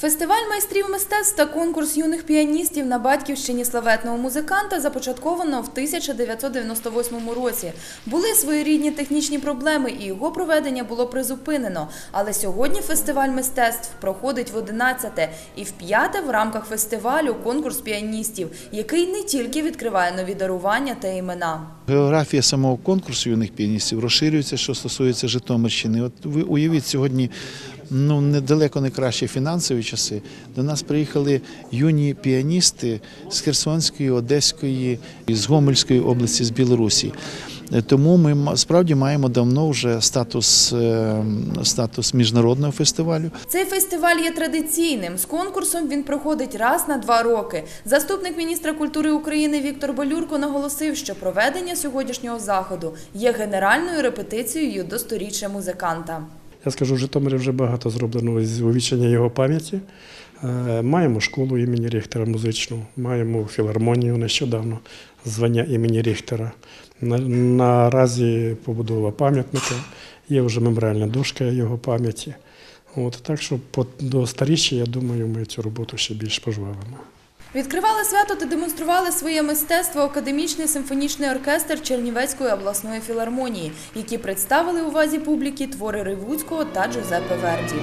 Фестиваль майстрів мистецтв та конкурс юних піаністів на батьківщині славетного музиканта започатковано в 1998 році. Були своєрідні технічні проблеми, і його проведення було призупинено. Але сьогодні фестиваль мистецтв проходить в 11-те і в п'яте в рамках фестивалю конкурс піаністів, який не тільки відкриває нові дарування та імена. Географія самого конкурсу юних піаністів розширюється, що стосується Житомирщини. От ви уявіть сьогодні. Ну, недалеко не кращі фінансові часи. До нас приїхали юні піаністи з Херсонської, Одеської, з Гомельської області, з Білорусі. Тому ми справді маємо давно вже статус, е, статус міжнародного фестивалю. Цей фестиваль є традиційним. З конкурсом він проходить раз на два роки. Заступник міністра культури України Віктор Балюрко наголосив, що проведення сьогоднішнього заходу є генеральною репетицією до сторіччя музиканта. Я скажу, в Житомирі вже багато зроблено з увічення його пам'яті. Е, Маємо школу імені Ріхтера музичну, маємо філармонію нещодавно, звання імені Ріхтера. Наразі побудова пам'ятника, є вже меморіальна дошка його пам'яті. От, так що по, до старіші, я думаю, ми цю роботу ще більш пожвавимо. Відкривали свято та демонстрували своє мистецтво академічний симфонічний оркестр Чернівецької обласної філармонії, які представили увазі публіки твори Ривуцького та Джузеппе Верді.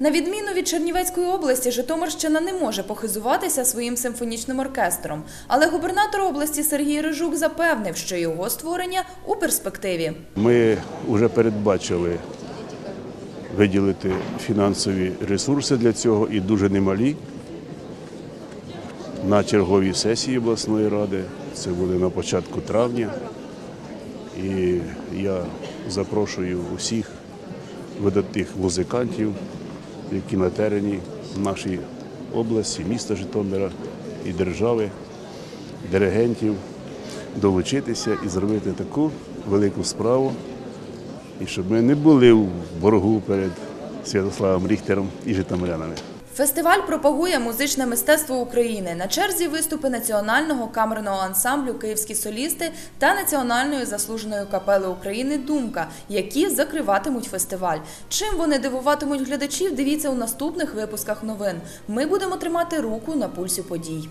На відміну від Чернівецької області, Житомирщина не може похизуватися своїм симфонічним оркестром. Але губернатор області Сергій Рижук запевнив, що його створення у перспективі. Ми вже передбачили виділити фінансові ресурси для цього і дуже немалі. На черговій сесії обласної ради, це буде на початку травня. І я запрошую усіх видатних музикантів, які на терені нашої області, міста Житомира і держави, диригентів долучитися і зробити таку велику справу, і щоб ми не були в боргу перед Святославом Ріхтером і житомирянами. Фестиваль пропагує музичне мистецтво України. На черзі виступи національного камерного ансамблю Київські солісти та національної заслуженої капели України Думка, які закриватимуть фестиваль. Чим вони дивуватимуть глядачів? Дивіться у наступних випусках новин. Ми будемо тримати руку на пульсі подій.